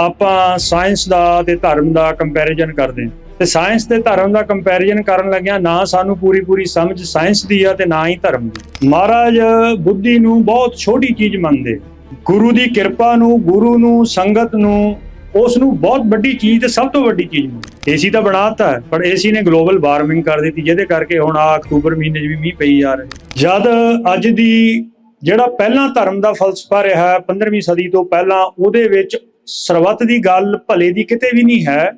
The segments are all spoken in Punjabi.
ਆਪਾਂ ਸਾਇੰਸ ਦਾ ਤੇ ਧਰਮ ਦਾ ਕੰਪੈਰੀਜ਼ਨ ਕਰਦੇ ਹਾਂ। ਤੇ ਸਾਇੰਸ ਤੇ ਧਰਮ ਦਾ ਕੰਪੈਰੀਜ਼ਨ ਕਰਨ ਲੱਗਿਆ ਨਾ ਸਾਨੂੰ ਪੂਰੀ ਪੂਰੀ ਸਮਝ ਸਾਇੰਸ ਦੀ ਆ ਤੇ ਨਾ ਹੀ ਧਰਮ ਦੀ। ਮਹਾਰਾਜ ਬੁੱਧੀ ਨੂੰ ਬਹੁਤ ਛੋਟੀ ਚੀਜ਼ ਮੰਨਦੇ। ਗੁਰੂ ਦੀ ਕਿਰਪਾ ਨੂੰ ਗੁਰੂ ਨੂੰ ਸੰਗਤ ਨੂੰ ਉਸ ਨੂੰ ਬਹੁਤ ਵੱਡੀ ਚੀਜ਼ ਤੇ ਸਭ ਤੋਂ ਵੱਡੀ ਚੀਜ਼ ਮੰਨਦੇ। ਏਸੀ ਤਾਂ ਬਣਾਤਾ ਹੈ, ਪਰ ਏਸੀ ਨੇ ਗਲੋਬਲ ਵਾਰਮਿੰਗ ਕਰ ਦਿੱਤੀ ਜਿਹਦੇ ਕਰਕੇ ਹੁਣ ਆ ਅਕਤੂਬਰ ਮਹੀਨੇ 'ਚ ਵੀ ਮੀਂਹ ਪਈ ਜਾ ਰਿਹਾ। ਜਦ ਅੱਜ ਦੀ ਜਿਹੜਾ ਪਹਿਲਾਂ ਧਰਮ ਦਾ ਫਲਸਫਾ ਰਿਹਾ ਹੈ 15ਵੀਂ ਸਦੀ ਤੋਂ ਪਹਿਲਾਂ ਉਹਦੇ ਵਿੱਚ ਸਰਬੱਤ ਦੀ ਗੱਲ ਭਲੇ ਦੀ ਕਿਤੇ ਵੀ ਨਹੀਂ ਹੈ।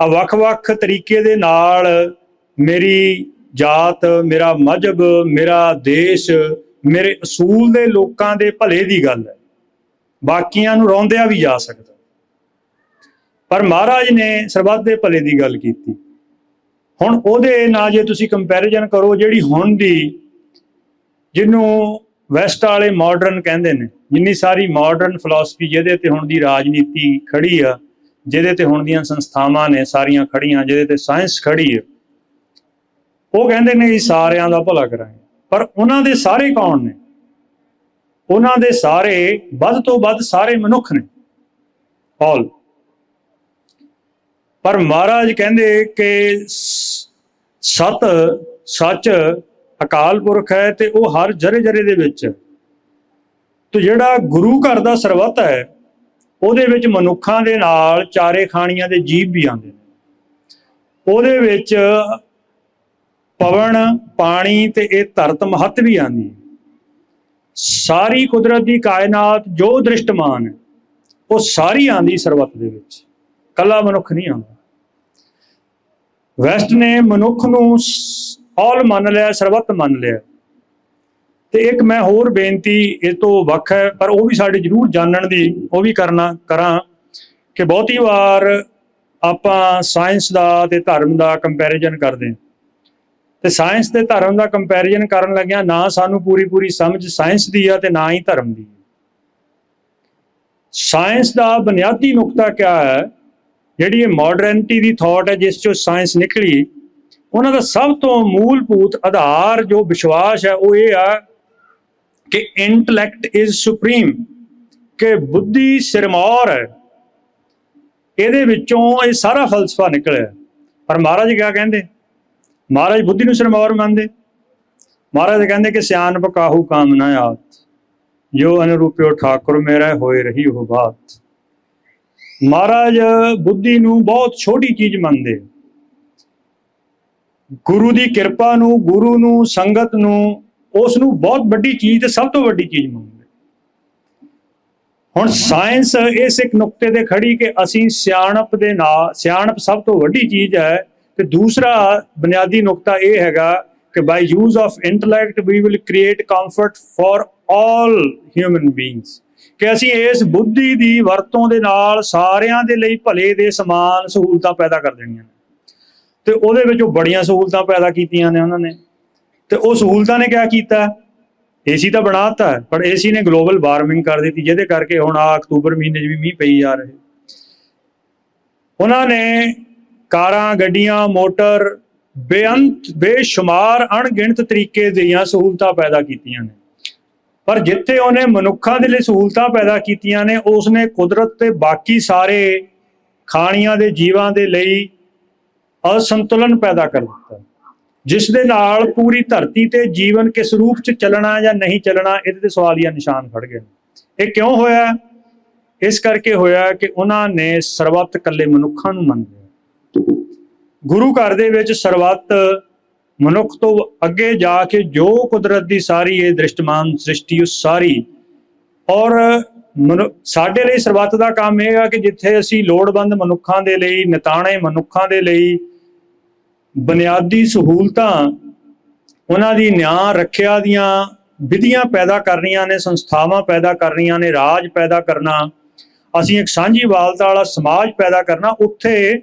ਆ ਵੱਖ-ਵੱਖ ਤਰੀਕੇ ਦੇ ਨਾਲ ਮੇਰੀ ਜਾਤ, ਮੇਰਾ ਮਜਹਬ, ਮੇਰਾ ਦੇਸ਼, ਮੇਰੇ ਅਸੂਲ ਦੇ ਲੋਕਾਂ ਦੇ ਭਲੇ ਦੀ ਗੱਲ ਹੈ। ਬਾਕੀਆਂ ਨੂੰ ਰੋਂਦਿਆ ਵੀ ਜਾ ਸਕਦਾ। ਪਰ ਮਹਾਰਾਜ ਨੇ ਸਰਬੱਤ ਦੇ ਭਲੇ ਦੀ ਗੱਲ ਕੀਤੀ। ਹੁਣ ਉਹਦੇ ਨਾਲ ਜੇ ਤੁਸੀਂ ਕੰਪੈਰੀਜ਼ਨ ਕਰੋ ਜਿਹੜੀ ਹੁਣ ਦੀ, ਜਿਹਨੂੰ ਵੈਸਟ ਵਾਲੇ ਮਾਡਰਨ ਕਹਿੰਦੇ ਨੇ, ਜਿੰਨੀ ਸਾਰੀ ਮਾਡਰਨ ਫਿਲਾਸਫੀ ਜਿਹਦੇ ਤੇ ਹੁਣ ਦੀ ਰਾਜਨੀਤੀ ਖੜੀ ਆ, ਜਿਹਦੇ ਤੇ ਹੁਣ ਦੀਆਂ ਸੰਸਥਾਵਾਂ ਨੇ ਸਾਰੀਆਂ ਖੜੀਆਂ, ਜਿਹਦੇ ਤੇ ਸਾਇੰਸ ਖੜੀ ਆ, ਉਹ ਕਹਿੰਦੇ ਨੇ ਕਿ ਸਾਰਿਆਂ ਦਾ ਭਲਾ ਕਰਾਂਗੇ। ਪਰ ਉਹਨਾਂ ਦੇ ਸਾਰੇ ਕੌਣ ਨੇ? ਉਹਨਾਂ ਦੇ ਸਾਰੇ ਵੱਧ ਤੋਂ ਵੱਧ ਸਾਰੇ ਮਨੁੱਖ ਨੇ। ਆਲ ਪਰ ਮਹਾਰਾਜ ਕਹਿੰਦੇ ਕਿ ਸਤ, ਸੱਚ ਅਕਾਲ ਪੁਰਖ ਹੈ ਤੇ ਉਹ ਹਰ ਜਰੇ ਜਰੇ ਦੇ ਵਿੱਚ। ਤੇ ਜਿਹੜਾ ਗੁਰੂ ਘਰ ਦਾ ਸਰਬੱਤ ਹੈ, ਉਹਦੇ ਵਿੱਚ ਮਨੁੱਖਾਂ ਦੇ ਨਾਲ ਚਾਰੇ ਖਾਣੀਆਂ ਦੇ ਜੀਵ ਵੀ ਆਉਂਦੇ ਨੇ। ਉਹਦੇ ਵਿੱਚ ਪਵਨ, ਪਾਣੀ ਤੇ ਇਹ ਧਰਤ ਮਹੱਤ ਵੀ ਆਂਦੀ ਹੈ। ਸਾਰੀ ਕੁਦਰਤ ਦੀ ਕਾਇਨਾਤ ਜੋ ਦ੍ਰਿਸ਼ਟਮਾਨ ਹੈ, ਉਹ ਸਾਰੀ ਆਂਦੀ ਸਰਬੱਤ ਦੇ ਵਿੱਚ। ਕੱਲਾ ਮਨੁੱਖ ਨਹੀਂ ਆਉਂਦਾ। ਵੈਸਟ ਨੇ ਮਨੁੱਖ ਨੂੰ ਆਲ ਮੰਨ ਲਿਆ, ਸਰਬੱਤ ਮੰਨ ਲਿਆ। ਤੇ ਇੱਕ ਮੈਂ ਹੋਰ ਬੇਨਤੀ ਇਹ ਤੋਂ ਵੱਖ ਹੈ, ਪਰ ਉਹ ਵੀ ਸਾਡੇ ਜ਼ਰੂਰ ਜਾਣਨ ਦੀ, ਉਹ ਵੀ ਕਰਨਾ, ਕਰਾਂ ਕਿ ਬਹੁਤੀ ਵਾਰ ਆਪਾਂ ਸਾਇੰਸ ਦਾ ਤੇ ਧਰਮ ਦਾ ਕੰਪੈਰੀਜ਼ਨ ਕਰਦੇ ਹਾਂ। ਤੇ ਸਾਇੰਸ ਤੇ ਧਰਮ ਦਾ ਕੰਪੈਰੀਜ਼ਨ ਕਰਨ ਲੱਗਿਆ ਨਾ ਸਾਨੂੰ ਪੂਰੀ ਪੂਰੀ ਸਮਝ ਸਾਇੰਸ ਦੀ ਆ ਤੇ ਨਾ ਹੀ ਧਰਮ ਦੀ। ਸਾਇੰਸ ਦਾ ਬੁਨਿਆਦੀ ਨੁਕਤਾ ਕਿਆ ਹੈ? ਜਿਹੜੀ ਇਹ ਮਾਡਰਨਿਟੀ ਦੀ ਥਾਟ ਹੈ, ਜਿਸ ਚੋਂ ਸਾਇੰਸ ਨਿਕਲੀ ਉਹਨਾਂ ਦਾ ਸਭ ਤੋਂ ਮੂਲਭੂਤ ਆਧਾਰ ਜੋ ਵਿਸ਼ਵਾਸ ਹੈ ਉਹ ਇਹ ਆ ਕਿ ਇੰਟੈਲੈਕਟ ਇਜ਼ ਸੁਪਰੀਮ, ਕਿ ਬੁੱਧੀ ਸਿਰਮੌਰ ਹੈ। ਇਹਦੇ ਵਿੱਚੋਂ ਇਹ ਸਾਰਾ ਫਲਸਫਾ ਨਿਕਲਿਆ ਪਰ ਮਹਾਰਾਜ ਕਿਆ ਕਹਿੰਦੇ? ਮਹਾਰਾਜ ਬੁੱਧੀ ਨੂੰ ਸਿਰਮੌਰ ਮੰਨਦੇ। ਮਹਾਰਾਜ ਕਹਿੰਦੇ ਕਿ ਸਿਆਣਪ ਕਾਹੂ ਕਾਮਨਾ ਆਤ ਜੋ ਅਨੁਰੂਪਿਓ ਠਾਕੁਰ ਮੇਰਾ ਹੋਏ ਰਹੀ ਉਹ ਬਾਤ। ਮਹਾਰਾਜ ਬੁੱਧੀ ਨੂੰ ਬਹੁਤ ਛੋਟੀ ਚੀਜ਼ ਮੰਨਦੇ ਗੁਰੂ ਦੀ ਕਿਰਪਾ ਨੂੰ, ਗੁਰੂ ਨੂੰ, ਸੰਗਤ ਨੂੰ, ਉਸ ਨੂੰ ਬਹੁਤ ਵੱਡੀ ਚੀਜ਼ ਤੇ ਸਭ ਤੋਂ ਵੱਡੀ ਚੀਜ਼ ਮੰਨਦੇ ਹੁਣ ਸਾਇੰਸ ਇਸ ਇੱਕ ਨੁਕਤੇ ਤੇ ਖੜੀ ਕਿ ਅਸੀਂ ਸਿਆਣਪ ਦੇ ਨਾਲ, ਸਿਆਣਪ ਸਭ ਤੋਂ ਵੱਡੀ ਚੀਜ਼ ਹੈ। ਤੇ ਦੂਸਰਾ ਬੁਨਿਆਦੀ ਨੁਕਤਾ ਇਹ ਹੈਗਾ ਕਿ by use of intellect we will create comfort for all human beings ਕਿ ਅਸੀਂ ਇਸ ਬੁੱਧੀ ਦੀ ਵਰਤੋਂ ਦੇ ਨਾਲ ਸਾਰਿਆਂ ਦੇ ਲਈ ਭਲੇ ਦੇ ਸਮਾਨ ਸਹੂਲਤਾਂ ਪੈਦਾ ਕਰ ਦੇਣੀਆਂ ਨੇ। ਤੇ ਉਹਦੇ ਵਿੱਚ ਉਹ ਬੜੀਆਂ ਸਹੂਲਤਾਂ ਪੈਦਾ ਕੀਤੀਆਂ ਨੇ ਉਹਨਾਂ ਨੇ। ਤੇ ਉਹ ਸਹੂਲਤਾਂ ਨੇ ਕਿਆ ਕੀਤਾ? ਏਸੀ ਤਾਂ ਬਣਾਤਾ ਹੈ, ਪਰ ਏਸੀ ਨੇ ਗਲੋਬਲ ਵਾਰਮਿੰਗ ਕਰ ਦਿੱਤੀ ਜਿਹਦੇ ਕਰਕੇ ਹੁਣ ਆ ਅਕਤੂਬਰ ਮਹੀਨੇ 'ਚ ਵੀ ਮੀਂਹ ਪਈ ਜਾ ਰਹੇ। ਉਹਨਾਂ ਨੇ ਕਾਰਾਂ ਗੱਡੀਆਂ ਮੋਟਰ ਬੇਅੰਤ ਬੇਸ਼ੁਮਾਰ ਅਣਗਿਣਤ ਤਰੀਕੇ ਦੀਆਂ ਸਹੂਲਤਾਂ ਪੈਦਾ ਕੀਤੀਆਂ ਨੇ। ਪਰ ਜਿੱਥੇ ਉਹਨੇ ਮਨੁੱਖਾਂ ਦੇ ਲਈ ਸਹੂਲਤਾਂ ਪੈਦਾ ਕੀਤੀਆਂ ਨੇ ਉਸਨੇ ਕੁਦਰਤ ਤੇ ਬਾਕੀ ਸਾਰੇ ਖਾਣੀਆਂ ਦੇ ਜੀਵਾਂ ਦੇ ਲਈ ਅਸੰਤੁਲਨ ਪੈਦਾ ਕਰ ਦਿੱਤਾ। ਜਿਸ ਦੇ ਨਾਲ ਪੂਰੀ ਧਰਤੀ ਤੇ ਜੀਵਨ ਕਿਸ ਰੂਪ ਚ ਚੱਲਣਾ ਜਾਂ ਨਹੀਂ ਚੱਲਣਾ, ਇਹਦੇ ਤੇ ਸਵਾਲੀਆ ਨਿਸ਼ਾਨ ਖੜ ਗਏ ਇਹ ਕਿਉਂ ਹੋਇਆ? ਇਸ ਕਰਕੇ ਹੋਇਆ ਕਿ ਉਹਨਾਂ ਨੇ ਸਰਬੱਤ ਕੱਲੇ ਮਨੁੱਖਾਂ ਨੂੰ ਮੰਨ ਲਿਆ। ਗੁਰੂ ਘਰ ਦੇ ਵਿੱਚ ਸਰਬੱਤ ਮਨੁੱਖ ਤੋਂ ਅੱਗੇ ਜਾ ਕੇ ਜੋ ਕੁਦਰਤ ਦੀ ਸਾਰੀ ਇਹ ਦ੍ਰਿਸ਼ਟਮਾਨ ਸ੍ਰਿਸ਼ਟੀ, ਉਹ ਸਾਰੀ ਔਰ ਸਾਡੇ ਲਈ ਸਰਬੱਤ ਦਾ ਕੰਮ ਇਹ ਹੈ ਕਿ ਜਿੱਥੇ ਅਸੀਂ ਲੋੜਵੰਦ ਮਨੁੱਖਾਂ ਦੇ ਲਈ, ਨਿਤਾਣੇ ਮਨੁੱਖਾਂ ਦੇ ਲਈ ਬੁਨਿਆਦੀ ਸਹੂਲਤਾਂ, ਉਹਨਾਂ ਦੀ ਨਿਆਂ ਰੱਖਿਆ ਦੀਆਂ ਵਿਧੀਆਂ ਪੈਦਾ ਕਰਨੀਆਂ ਨੇ, ਸੰਸਥਾਵਾਂ ਪੈਦਾ ਕਰਨੀਆਂ ਨੇ, ਰਾਜ ਪੈਦਾ ਕਰਨਾ, ਅਸੀਂ ਇੱਕ ਸਾਂਝੀ ਵਾਲਤਾ ਵਾਲਾ ਸਮਾਜ ਪੈਦਾ ਕਰਨਾ, ਉੱਥੇ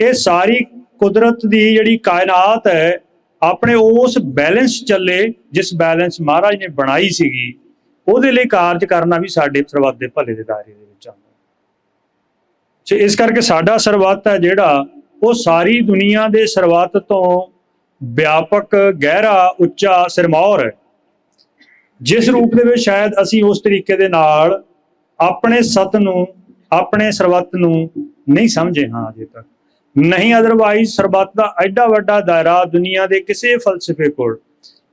ਇਹ ਸਾਰੀ ਕੁਦਰਤ ਦੀ ਜਿਹੜੀ ਕਾਇਨਾਤ ਹੈ, ਆਪਣੇ ਉਸ ਬੈਲੈਂਸ ਚੱਲੇ ਜਿਸ ਬੈਲੈਂਸ ਮਹਾਰਾਜ ਨੇ ਬਣਾਈ ਸੀਗੀ। ਉਹਦੇ ਲਈ ਕਾਰਜ ਕਰਨਾ ਵੀ ਸਾਡੇ ਸਰਬੱਤ ਦੇ ਭਲੇ ਦੇ ਦਾਇਰੇ ਦੇ ਵਿੱਚ ਆਉਂਦਾ ਸੋ ਇਸ ਕਰਕੇ ਸਾਡਾ ਸਰਬੱਤ ਹੈ ਜਿਹੜਾ ਉਹ ਸਾਰੀ ਦੁਨੀਆ ਦੇ ਸਰਬੱਤ ਤੋਂ ਵਿਆਪਕ, ਗਹਿਰਾ, ਉੱਚਾ, ਸਿਰਮੌਰ ਹੈ। ਜਿਸ ਰੂਪ ਦੇ ਵਿੱਚ ਸ਼ਾਇਦ ਅਸੀਂ ਉਸ ਤਰੀਕੇ ਦੇ ਨਾਲ ਆਪਣੇ ਸਤ ਨੂੰ, ਆਪਣੇ ਸਰਬੱਤ ਨੂੰ ਨਹੀਂ ਸਮਝੇ ਹਾਂ ਅਜੇ ਤੱਕ। ਨਹੀਂ ਅਦਰਵਾਈਜ਼ ਸਰਬੱਤ ਦਾ ਐਡਾ ਵੱਡਾ ਦਾਇਰਾ ਦੁਨੀਆ ਦੇ ਕਿਸੇ ਫਲਸਫੇ ਕੋਲ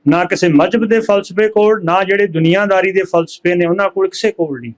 ਨਾ ਕਿਸੇ ਮਜਹਬ ਦੇ ਫਲਸਫੇ ਕੋਲ, ਨਾ ਜਿਹੜੇ ਦੁਨੀਆਦਾਰੀ ਦੇ ਫਲਸਫੇ ਨੇ, ਉਹਨਾਂ ਕੋਲ ਕਿਸੇ ਕੋਲ ਨਹੀਂ।